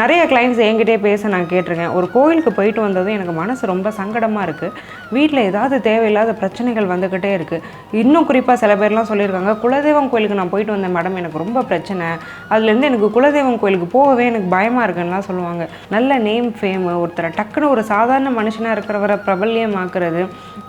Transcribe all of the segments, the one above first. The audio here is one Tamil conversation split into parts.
நிறைய கிளைண்ட்ஸ் என்கிட்டே பேச நான் கேட்டிருக்கேன். ஒரு கோயிலுக்கு போயிட்டு வந்ததும் எனக்கு மனசு ரொம்ப சங்கடமாக இருக்குது வீட்டில் ஏதாவது தேவையில்லாத பிரச்சனைகள் வந்துக்கிட்டே இருக்குது இன்னும் குறிப்பாக சில பேர்லாம் சொல்லியிருக்காங்க குலதெய்வம் கோயிலுக்கு நான் போயிட்டு வந்தேன் மேடம் எனக்கு ரொம்ப பிரச்சனை. அதுலேருந்து எனக்கு குலதெய்வம் கோயிலுக்கு போகவே எனக்கு பயமாக இருக்குன்னுலாம் சொல்லுவாங்க. நல்ல நேம் ஃபேமு ஒருத்தரை டக்குன்னு ஒரு சாதாரண மனுஷனாக இருக்கிறவரை பிரபல்யமாக்குறது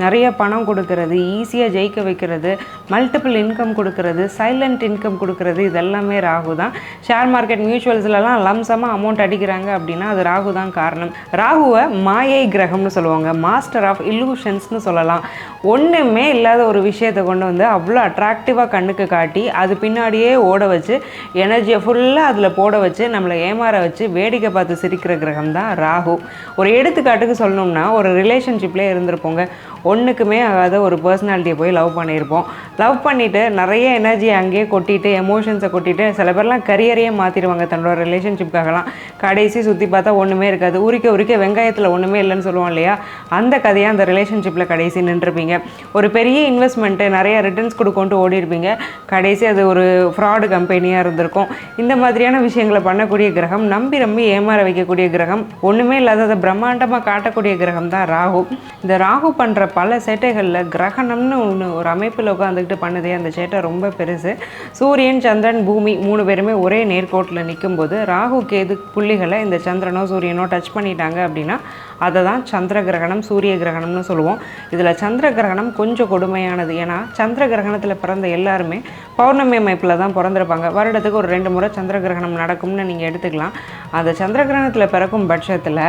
நிறைய பணம் கொடுக்கறது ஈஸியாக ஜெயிக்க வைக்கிறது மல்டிபிள் இன்கம் கொடுக்கறது சைலண்ட் இன்கம் கொடுக்கறது இதெல்லாமே ராகு தான் ஷேர் மார்க்கெட் மியூச்சுவல்ஸ்லலாம் லம்சமாக அமௌண்ட் அடிக்கிறாங்க அப்படின்னா அது ராகு தான் காரணம். ராகுவை மாயை கிரகம்னு சொல்லுவாங்க. மாஸ்டர் ஆஃப் இல்லூஷன்ஸ்னு சொல்லலாம். ஒன்றுமே இல்லாத ஒரு விஷயத்தை கொண்டு வந்து அவ்வளோ அட்ராக்டிவாக கண்ணுக்கு காட்டி அது பின்னாடியே ஓட வச்சு எனர்ஜியை ஃபுல்லாக அதில் போட வச்சு நம்மளை ஏமாற வச்சு வேடிக்கை பார்த்து சிரிக்கிற கிரகம் தான் ராகு. ஒரு எடுத்துக்காட்டுக்கு சொல்லணும்னா ஒரு ரிலேஷன்ஷிப்லேயே இருந்திருப்போங்க. ஒன்றுக்குமே ஆகாத ஒரு பர்சனாலிட்டியை போய் லவ் பண்ணியிருப்போம். லவ் பண்ணிவிட்டு நிறைய எனர்ஜியை அங்கேயே கொட்டிட்டு எமோஷன்ஸை கொட்டிட்டு சில பேர்லாம் கரியரையே மாற்றிடுவாங்க தன்னோட ரிலேஷன்ஷிப்காகலாம் கடைசி சுற்றி பார்த்தா ஒன்றுமே இருக்காது. உரிக்க உரிக்க வெங்காயத்தில் ஒன்றுமே இல்லைன்னு சொல்லுவோம் இல்லையா? அந்த கதையாக அந்த ரிலேஷன்ஷிப்பில் கடைசி நின்றுருப்பீங்க ஒரு பெரிய இன்வெஸ்ட்மெண்ட்டு நிறைய ரிட்டர்ன்ஸ் கொடுக்கோன்ட்டு ஓடிருப்பீங்க கடைசி அது ஒரு ஃப்ராடு கம்பெனியாக இருந்திருக்கும். இந்த மாதிரியான விஷயங்களை பண்ணக்கூடிய கிரகம் நம்பி நம்பி ஏமாற வைக்கக்கூடிய கிரகம் ஒன்றுமே இல்லாததை பிரம்மாண்டமாக காட்டக்கூடிய கிரகம் தான் ராகு. இந்த ராகு பண்ணுற பல சேட்டைகளில் கிரகணம்னு ஒன்று ஒரு அமைப்பில் உட்காந்துக்கிட்டு பண்ணுதே அந்த சேட்டை ரொம்ப பெருசு. சூரியன் சந்திரன் பூமி மூணு பேருமே ஒரே நேர்கோட்டில் நிற்கும்போது ராகு கேது புள்ளிகளை இந்த சந்திரனோ சூரியனோ டச் பண்ணிட்டாங்க அப்படின்னா அதை தான் சந்திர கிரகணம் சூரிய கிரகணம்னு சொல்லுவோம். இதில் சந்திர கிரகணம் கொஞ்சம் கொடுமையானது. ஏன்னா சந்திர கிரகணத்தில் பிறந்த எல்லாருமே பௌர்ணமி அமைப்பில் தான் பிறந்திருப்பாங்க. வருடத்துக்கு ஒரு ரெண்டு முறை சந்திர கிரகணம் நடக்கும்னு நீங்கள் எடுத்துக்கலாம். அந்த சந்திர கிரகணத்தில் பிறக்கும் பட்சத்தில்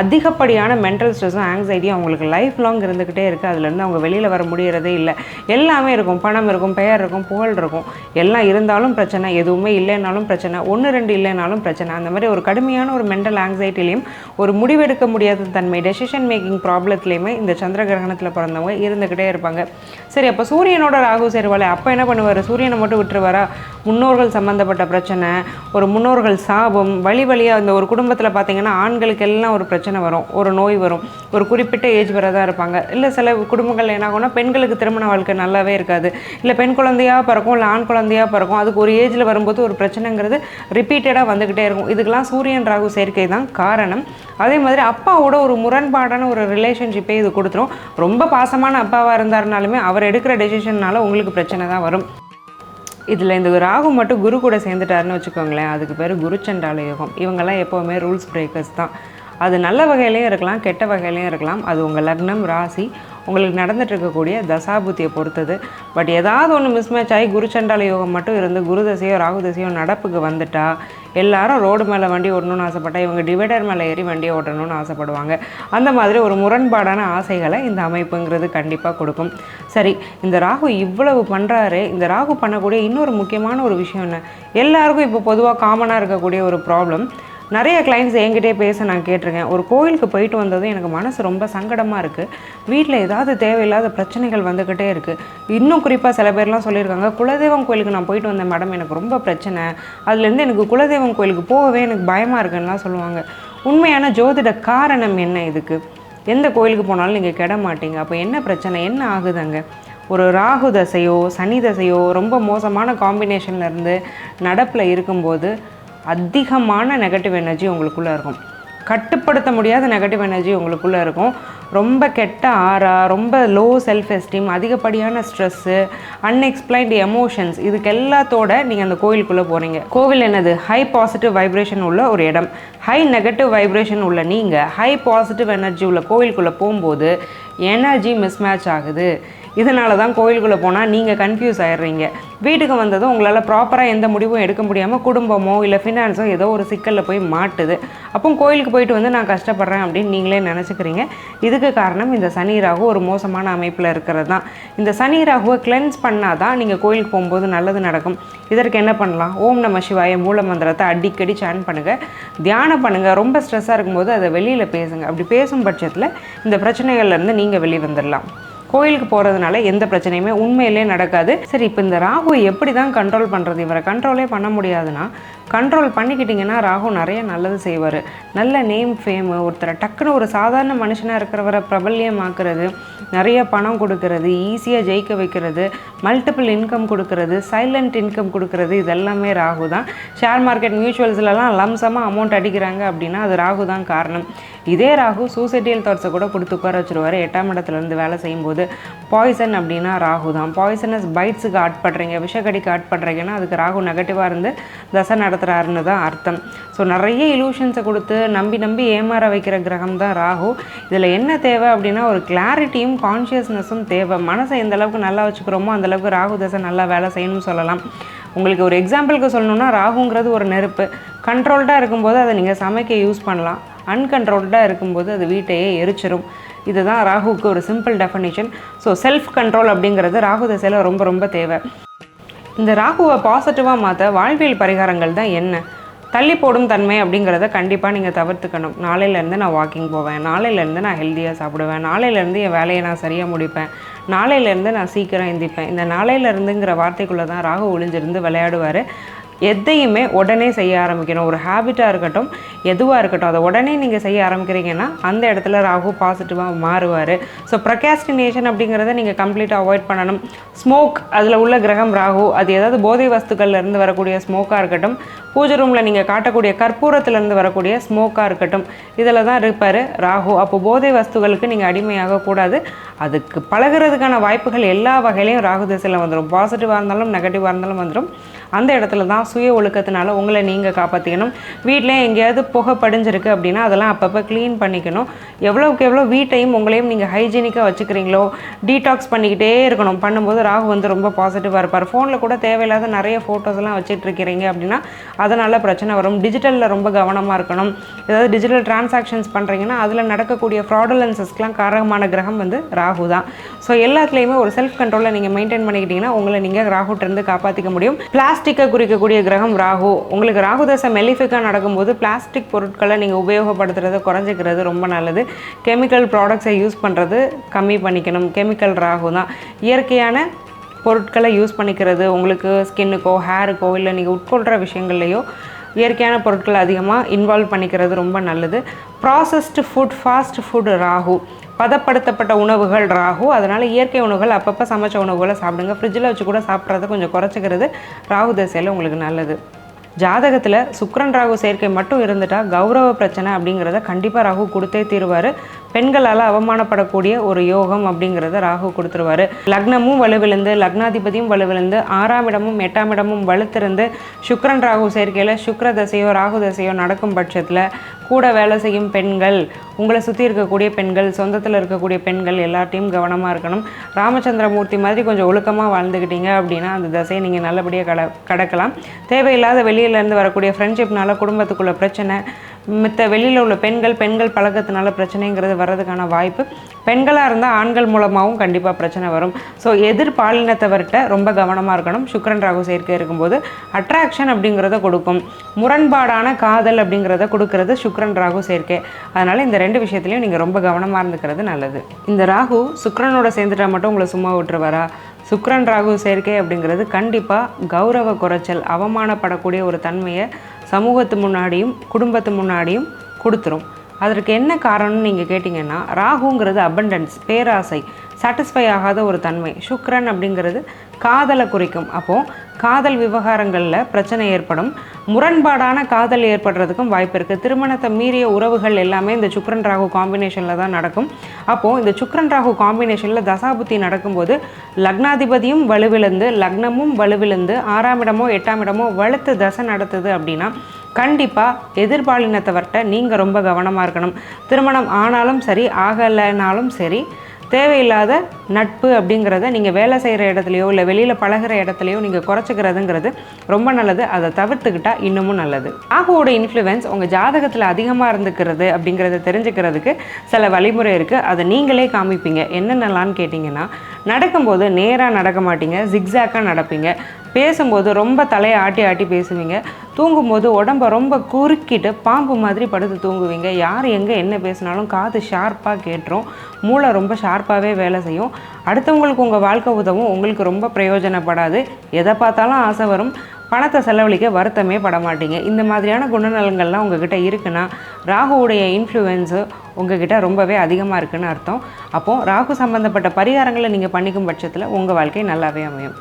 அதிகப்படியான மென்டல் ஸ்ட்ரெஸ்ஸும் ஆங்ஸைட்டியும் அவங்களுக்கு லைஃப் லாங் இருந்துக்கிட்டே இருக்குது அதுலேருந்து அவங்க வெளியில் வர முடியறதே இல்லை. எல்லாமே இருக்கும். பணம் இருக்கும் பெயர் இருக்கும் புகழ் இருக்கும். எல்லாம் இருந்தாலும் பிரச்சனை. எதுவுமே இல்லைனாலும் பிரச்சனை. ஒன்று ரெண்டு இல்லைனாலும் பிரச்சனை. அந்த மாதிரி ஒரு கடுமையான ஒரு மென்டல் ஆங்ஸைட்டிலையும் ஒரு முடிவெடுக்க முடியாத தன்மை டெசிஷன் மேக்கிங் ப்ராப்ளத்துலேயுமே இந்த சந்திர கிரகணத்தில் பிறந்தவங்க இருந்துக்கிட்டே இருப்பாங்க. சரி அப்போ சூரியனோட ராகு சேருவாள். அப்போ என்ன பண்ணுவார்? சூரியனை மட்டும் விட்டுருவாரா? முன்னோர்கள் சம்மந்தப்பட்ட பிரச்சனை ஒரு முன்னோர்கள் சாபம் வழி வழியாக இந்த ஒரு குடும்பத்தில் பார்த்திங்கன்னா ஆண்களுக்கு எல்லாம் ஒரு பிரச்சனை வரும் ஒரு நோய் வரும். ஒரு குறிப்பிட்ட ஏஜ் வரை தான் இருப்பாங்க. இல்லை சில குடும்பங்கள் என்ன ஆகும்னா பெண்களுக்கு திருமண வாழ்க்கை நல்லாவே இருக்காது. இல்லை பெண் குழந்தையாக பிறக்கும் இல்லை ஆண் குழந்தையாக பிறக்கும் அதுக்கு ஒரு ஏஜில் வரும்போது ஒரு பிரச்சனைங்கிறது ரிப்பீட்டடாக வந்துக்கிட்டே இருக்கும். இதுக்கெல்லாம் சூரியன் ராகு சேர்க்கை தான் காரணம். அதே மாதிரி அப்பாவோட ஒரு முரண்பாடான ஒரு ரிலேஷன்ஷிப்பே இது கொடுத்துரும். ரொம்ப பாசமான அப்பாவாக இருந்தாருனாலுமே அவர் எடுக்கிற டெசிஷன்னால உங்களுக்கு பிரச்சனை தான் வரும். இதில் இந்த ராகு மட்டும் குரு கூட சேர்ந்துட்டாருன்னு வச்சுக்கோங்களேன். அதுக்கு பேர் குருச்சண்டால யோகம். இவங்கெல்லாம் எப்போவுமே ரூல்ஸ் பிரேக்கர்ஸ் தான். அது நல்ல வகையிலையும் இருக்கலாம் கெட்ட வகையிலையும் இருக்கலாம். அது உங்கள் லக்னம் ராசி உங்களுக்கு நடந்துட்டு இருக்கக்கூடிய தசாபுத்தியை பொறுத்தது. பட் ஏதாவது ஒன்று மிஸ்மேட்ச் ஆகி குருச்சண்டால யோகம் மட்டும் இருந்து குரு தசையோ ராகு தசையோ நடப்புக்கு வந்துட்டா எல்லாரும் ரோடு மேலே வண்டி ஓட்டணும்னு ஆசைப்பட்டா இவங்க டிவைடர் மேலே ஏறி வண்டியை ஓட்டணும்னு ஆசைப்படுவாங்க. அந்த மாதிரி ஒரு முரண்பாடான ஆசைகளை இந்த அமைப்புங்கிறது கண்டிப்பாக கொடுக்கும். சரி இந்த ராகு இவ்வளவு பண்ணுறாரு இந்த ராகு பண்ணக்கூடிய இன்னொரு முக்கியமான ஒரு விஷயம் என்ன? எல்லாருக்கும் இப்போ பொதுவாக காமனாக இருக்கக்கூடிய ஒரு ப்ராப்ளம் நிறைய கிளைண்ட்ஸ் என்கிட்டே பேச நான் கேட்டிருக்கேன். ஒரு கோயிலுக்கு போயிட்டு வந்ததும் எனக்கு மனசு ரொம்ப சங்கடமாக இருக்குது வீட்டில் ஏதாவது தேவையில்லாத பிரச்சனைகள் வந்துக்கிட்டே இருக்குது இன்னும் குறிப்பாக சில பேர்லாம் சொல்லியிருக்காங்க குலதெய்வம் கோயிலுக்கு நான் போயிட்டு வந்தேன் மேடம் எனக்கு ரொம்ப பிரச்சனை. அதுலேருந்து எனக்கு குலதெய்வம் கோயிலுக்கு போகவே எனக்கு பயமாக இருக்குன்னுலாம் சொல்லுவாங்க. உண்மையான ஜோதிட காரணம் என்ன இதுக்கு? எந்த கோயிலுக்கு போனாலும் நீங்கள் கெட மாட்டீங்க. அப்போ என்ன பிரச்சனை? என்ன ஆகுதுங்க? ஒரு ராகு தசையோ சனி தசையோ ரொம்ப மோசமான காம்பினேஷன்லேருந்து நடப்பில் இருக்கும்போது அதிகமான நெகட்டிவ் எனர்ஜி உங்களுக்குள்ளே இருக்கும். கட்டுப்படுத்த முடியாத நெகட்டிவ் எனர்ஜி உங்களுக்குள்ளே இருக்கும். ரொம்ப கெட்ட ஆறா ரொம்ப லோ செல்ஃப் எஸ்டீம் அதிகப்படியான ஸ்ட்ரெஸ்ஸு அன்எக்ஸ்பிளைன்டு எமோஷன்ஸ் இதுக்கு எல்லாத்தோட நீங்கள் அந்த கோயிலுக்குள்ளே போகிறீங்க கோவில் என்னது? ஹை பாசிட்டிவ் வைப்ரேஷன் உள்ள ஒரு இடம். ஹை நெகட்டிவ் வைப்ரேஷன் உள்ள நீங்கள் ஹை பாசிட்டிவ் எனர்ஜி உள்ள கோவிலுக்குள்ளே போகும்போது எனர்ஜி மிஸ்மேட்ச் ஆகுது. இதனால தான் கோயிலுக்குள்ளே போனால் நீங்கள் கன்ஃபியூஸ் ஆயிடுறீங்க. வீட்டுக்கு வந்ததும் உங்களால் ப்ராப்பராக எந்த முடிவும் எடுக்க முடியாமல் குடும்பமோ இல்லை ஃபினான்ஸோ ஏதோ ஒரு சிக்கலில் போய் மாட்டுது. அப்போ கோயிலுக்கு போயிட்டு வந்து நான் கஷ்டப்படுறேன் அப்படின்னு நீங்களே நினச்சிக்கிறீங்க. இதுக்கு காரணம் இந்த சனி ராகு ஒரு மோசமான அமைப்பில் இருக்கிறது தான் இந்த சனி ராகுவை கிளென்ஸ் பண்ணால் தான் நீங்கள் கோயிலுக்கு போகும்போது நல்லது நடக்கும். இதற்கு என்ன பண்ணலாம்? ஓம் நம சிவாய மூல மந்திரத்தை அடிக்கடி சேன் பண்ணுங்கள் தியானம் பண்ணுங்கள் ரொம்ப ஸ்ட்ரெஸ்ஸாக இருக்கும்போது அதை வெளியில் பேசுங்க. அப்படி பேசும் பட்சத்தில் இந்த பிரச்சனைகள்லேருந்து நீங்கள் வெளியே வந்துடலாம் கோயிலுக்கு போகிறதுனால எந்த பிரச்சனையுமே உண்மையிலே நடக்காது. சரி இப்போ இந்த ராகு எப்படி தான் கண்ட்ரோல் பண்ணுறது இவரை கண்ட்ரோலே பண்ண முடியாதுன்னா கண்ட்ரோல் பண்ணிக்கிட்டிங்கன்னா ராகு நிறைய நல்லது செய்வார். நல்ல நேம் ஃபேமு ஒருத்தரை டக்குன்னு ஒரு சாதாரண மனுஷனாக இருக்கிறவரை பிரபல்யமாக்குறது நிறைய பணம் கொடுக்கறது ஈஸியாக ஜெயிக்க வைக்கிறது மல்டிபிள் இன்கம் கொடுக்கறது சைலண்ட் இன்கம் கொடுக்கறது இதெல்லாமே ராகு தான். ஷேர் மார்க்கெட் மியூச்சுவல்ஸ்லலாம் லம்சமாக அமௌண்ட் அடிக்கிறாங்க அப்படின்னா அது ராகு தான் காரணம். இதே ராகு சூசைட்டியல் தாட்ஸை கூட கொடுத்து உட்கார வச்சுருவார். எட்டாம் இடத்துலேருந்து வேலை செய்யும்போது பாய்சன் அப்படின்னா ராகு தான். பாய்சனஸ் பைட்ஸுக்கு ஆட்படுறீங்க விஷக்கடிக்கு ஆட்படுறீங்கன்னா அதுக்கு ராகு நெகட்டிவாக இருந்து தசை நடத்துகிறாருன்னு தான் அர்த்தம். ஸோ நிறைய இலூஷன்ஸை கொடுத்து நம்பி நம்பி ஏமாற வைக்கிற கிரகம் தான் ராகு. இதில் என்ன தேவை அப்படின்னா ஒரு கிளாரிட்டியும் கான்ஷியஸ்னஸும் தேவை. மனசை எந்த அளவுக்கு நல்லா வச்சுக்கிறோமோ அந்தளவுக்கு ராகு தசை நல்லா வேலை செய்யணும்னு சொல்லலாம். உங்களுக்கு ஒரு எக்ஸாம்பிளுக்கு சொல்லணும்னா ராகுங்கிறது ஒரு நெருப்பு. கண்ட்ரோல்டாக இருக்கும்போது அதை நீங்கள் சமைக்க யூஸ் பண்ணலாம். அன்கண்ட்ரோல்டாக இருக்கும்போது அது வீட்டையே எரிச்சிரும். இதுதான் ராகுவுக்கு ஒரு simple definition so self control அப்படிங்கிறது ராகு தசையில் ரொம்ப ரொம்ப தேவை. இந்த ராகுவை பாசிட்டிவாக மாற்ற வாழ்வியல் பரிகாரங்கள் தான் என்ன? தள்ளி போடும் தன்மை அப்படிங்கிறத கண்டிப்பாக நீங்கள் தவிர்த்துக்கணும். நாளையிலேருந்து நான் வாக்கிங் போவேன். நாளையிலேருந்து நான் ஹெல்த்தியாக சாப்பிடுவேன். நாளையிலேருந்து என் வேலையை நான் சரியாக முடிப்பேன். நாளையிலேருந்து நான் சீக்கிரம் எந்திப்பேன் இந்த நாளையிலேருந்துங்கிற வார்த்தைக்குள்ளே தான் ராகு ஒளிஞ்சிருந்து விளையாடுவார். எதையுமே உடனே செய்ய ஆரம்பிக்கணும். ஒரு ஹேபிட்டாக இருக்கட்டும் எதுவாக இருக்கட்டும் அதை உடனே நீங்கள் செய்ய ஆரம்பிக்கிறீங்கன்னா அந்த இடத்துல ராகு பாசிட்டிவாக மாறுவார். ஸோ ப்ரொகாஸ்டினேஷன் அப்படிங்கிறத நீங்கள் கம்ப்ளீட்டாக அவாய்ட் பண்ணணும். ஸ்மோக் அதில் உள்ள கிரகம் ராகு அது ஏதாவது போதை வஸ்துக்கள்லேருந்து வரக்கூடிய ஸ்மோக்காக இருக்கட்டும் பூஜை ரூமில் நீங்கள் காட்டக்கூடிய கற்பூரத்துலேருந்து வரக்கூடிய ஸ்மோக்காக இருக்கட்டும் இதில் தான் இருப்பார் ராகு. அப்போ போதை வஸ்துகளுக்கு நீங்கள் அடிமையாக கூடாது. அதுக்கு பழகுறதுக்கான வாய்ப்புகள் எல்லா வகையிலையும் ராகு திசையில் வந்துடும் பாசிட்டிவாக இருந்தாலும் நெகட்டிவாக இருந்தாலும் வந்துடும் அந்த இடத்துல தான் சுய ஒழுக்கத்தினால உங்களை நீங்கள் காப்பாற்றிக்கணும் வீட்டிலே எங்கேயாவது புகை படிஞ்சிருக்கு அப்படின்னா அதெல்லாம் அப்பப்போ க்ளீன் பண்ணிக்கணும். எவ்வளோக்கு எவ்வளோ வீட்டையும் உங்களையும் நீங்கள் ஹைஜீனிக்காக வச்சுக்கிறீங்களோ டீடாக்ஸ் பண்ணிக்கிட்டே இருக்கணும். பண்ணும்போது ராகு வந்து ரொம்ப பாசிட்டிவாக இருப்பார். ஃபோனில் கூட தேவையில்லாத நிறைய ஃபோட்டோஸ்லாம் வச்சுட்ருக்கிறீங்க அப்படின்னா அதனால் பிரச்சனை வரும். டிஜிட்டலில் ரொம்ப கவனமாக இருக்கணும். ஏதாவது டிஜிட்டல் டிரான்சாக்ஷன்ஸ் பண்ணுறீங்கன்னா அதில் நடக்கக்கூடிய ஃப்ராடுலன்சஸ்க்கெலாம் காரகமான கிரகம் வந்து ராகு தான். ஸோ எல்லாத்துலேயுமே ஒரு செல்ஃப் கண்ட்ரோலை நீங்கள் மெயின்டைன் பண்ணிக்கிட்டிங்கன்னா உங்களை நீங்கள் ராகுட்டிருந்து காப்பாற்றிக்க முடியும். பிளாஸ்டிக்கை குறிக்கக்கூடிய கிரகம் ராகு. உங்களுக்கு ராகு தசை மெலிஃபிக்காக நடக்கும்போது பிளாஸ்டிக் பொருட்களை நீங்கள் உபயோகப்படுத்துறதை குறைஞ்சிக்கிறது ரொம்ப நல்லது. கெமிக்கல் ப்ராடக்ட்ஸை யூஸ் பண்ணுறது கம்மி பண்ணிக்கணும். கெமிக்கல் ராகு தான் இயற்கையான பொருட்களை யூஸ் பண்ணிக்கிறது உங்களுக்கு ஸ்கின்னுக்கோ ஹேருக்கோ இல்லை நீங்கள் உட்கொள்கிற விஷயங்கள்லையோ இயற்கையான பொருட்களை அதிகமாக இன்வால்வ் பண்ணிக்கிறது ரொம்ப நல்லது. Processed food fast food Rahu. பதப்படுத்தப்பட்ட உணவுகள் ராகு. அதனால் இயற்கை உணவுகள் அப்பப்போ சமைச்ச உணவுகளை சாப்பிடுங்க. ஃப்ரிட்ஜில் வச்சு கூட சாப்பிட்றத கொஞ்சம் குறைச்சிக்கிறது ராகு தசையில் உங்களுக்கு நல்லது. ஜாதகத்தில் சுக்ரன் ராகு சேர்க்கை மட்டும் இருந்துட்டால் கௌரவ பிரச்சனை அப்படிங்கிறத கண்டிப்பாக ராகு கொடுத்தே தீருவார். பெண்களால் அவமானப்படக்கூடிய ஒரு யோகம் அப்படிங்கிறத ராகு கொடுத்துருவாரு. லக்னமும் வலுவிழுந்து லக்னாதிபதியும் வலுவிழுந்து ஆறாம் இடமும் எட்டாம் இடமும் வலுத்திருந்து சுக்ரன் ராகு சேர்க்கையில் சுக்ர தசையோ ராகு தசையோ நடக்கும் பட்சத்தில் கூட வேலை செய்யும் பெண்கள் உங்களை சுற்றி இருக்கக்கூடிய பெண்கள் சொந்தத்தில் இருக்கக்கூடிய பெண்கள் எல்லாத்தையும் கவனமாக இருக்கணும். ராமச்சந்திரமூர்த்தி மாதிரி கொஞ்சம் ஒழுக்கமாக வாழ்ந்துக்கிட்டீங்க அப்படின்னா அந்த தசையை நீங்கள் நல்லபடியாக கட கடக்கலாம். தேவையில்லாத வெளியிலேருந்து வரக்கூடிய ஃப்ரெண்ட்ஷிப்னால குடும்பத்துக்குள்ள பிரச்சனை மற்ற வெளியில் உள்ள பெண்கள் பெண்கள் பழக்கத்தினால பிரச்சனைங்கிறது வர்றதுக்கான வாய்ப்பு. பெண்களாக இருந்தால் ஆண்கள் மூலமாகவும் கண்டிப்பாக பிரச்சனை வரும். ஸோ எதிர் பாலினத்தவர்கிட்ட ரொம்ப கவனமாக இருக்கணும். சுக்கரன் ராகு சேர்க்கை இருக்கும்போது அட்ராக்ஷன் அப்படிங்கிறத கொடுக்கும். முரண்பாடான காதல் அப்படிங்கிறத கொடுக்கறது சுக்கரன் ராகு சேர்க்கை. அதனால் இந்த ரெண்டு விஷயத்துலையும் நீங்கள் ரொம்ப கவனமாக இருந்துக்கிறது நல்லது. இந்த ராகு சுக்கரனோட சேர்ந்துட்டா மட்டும் உங்களை சும்மா விட்டுருவாரா? சுக்கரன் ராகு சேர்க்கை அப்படிங்கிறது கண்டிப்பாக கௌரவ குறைச்சல் அவமானப்படக்கூடிய ஒரு தன்மையை சமூகத்து முன்னாடியும் குடும்பத்து முன்னாடியும் கொடுத்துரும். அதற்கு என்ன காரணம்னு நீங்கள் கேட்டிங்கன்னா ராகுங்கிறது அபண்டன்ஸ் பேராசை சாட்டிஸ்ஃபை ஆகாத ஒரு தன்மை. சுக்ரன் அப்படிங்கிறது காதலை குறிக்கும். அப்போது காதல் விவகாரங்களில் பிரச்சனை ஏற்படும். முரண்பாடான காதல் ஏற்படுறதுக்கும் வாய்ப்பு இருக்குது திருமணத்தை மீறிய உறவுகள் எல்லாமே இந்த சுக்ரன் ராகு காம்பினேஷனில் தான் நடக்கும். அப்போது இந்த சுக்ரன் ராகு காம்பினேஷனில் தசாபுத்தி நடக்கும்போது லக்னாதிபதியும் வலுவிழந்து லக்னமும் வலுவிழந்து ஆறாம் இடமோ எட்டாம் இடமோ வலுத்து தசை நடத்துது அப்படின்னா கண்டிப்பாக எதிர்பாலினத்தவர்கிட்ட நீங்கள் ரொம்ப கவனமாக இருக்கணும். திருமணம் ஆனாலும் சரி ஆகலைனாலும் சரி தேவையில்லாத நட்பு அப்படிங்கிறத நீங்கள் வேலை செய்கிற இடத்துலையோ இல்லை வெளியில் பழகுற இடத்துலையோ நீங்கள் குறைச்சிக்கிறதுங்கிறது ரொம்ப நல்லது. அதை தவிர்த்துக்கிட்டால் இன்னமும் நல்லது. ராகுவோட இன்ஃப்ளூயன்ஸ் உங்கள் ஜாதகத்தில் அதிகமாக இருந்துக்கிறது அப்படிங்கிறத தெரிஞ்சுக்கிறதுக்கு சில வழிமுறை இருக்குது அதை நீங்களே காமிப்பீங்க. என்னென்னலான்னு கேட்டிங்கன்னா நடக்கும்போது நேராக நடக்க மாட்டீங்க ஜிக்ஸாக்காக நடப்பீங்க. பேசும்போது ரொம்ப தலையை ஆட்டி ஆட்டி பேசுவீங்க. தூங்கும்போது உடம்ப ரொம்ப குறுக்கிட்டு பாம்பு மாதிரி படுத்து தூங்குவீங்க. யார் எங்கே என்ன பேசினாலும் காது ஷார்ப்பாக கேட்டுரும். மூளை ரொம்ப ஷார்ப்பாகவே வேலை செய்யும். அடுத்தவங்களுக்கு உங்கள் வாழ்க்கை உதவும். உங்களுக்கு ரொம்ப பிரயோஜனப்படாது. எதை பார்த்தாலும் ஆசை வரும். பணத்தை செலவழிக்க வருத்தமே பட மாட்டீங்க. இந்த மாதிரியான குணநலங்கள்லாம் உங்ககிட்ட இருக்குன்னா ராகுவுடைய இன்ஃப்ளூயன்ஸு உங்ககிட்ட ரொம்பவே அதிகமாக இருக்குன்னு அர்த்தம். அப்போது ராகு சம்மந்தப்பட்ட பரிகாரங்களை நீங்கள் பண்ணிக்கும் பட்சத்தில் உங்கள் வாழ்க்கை நல்லாவே அமையும்.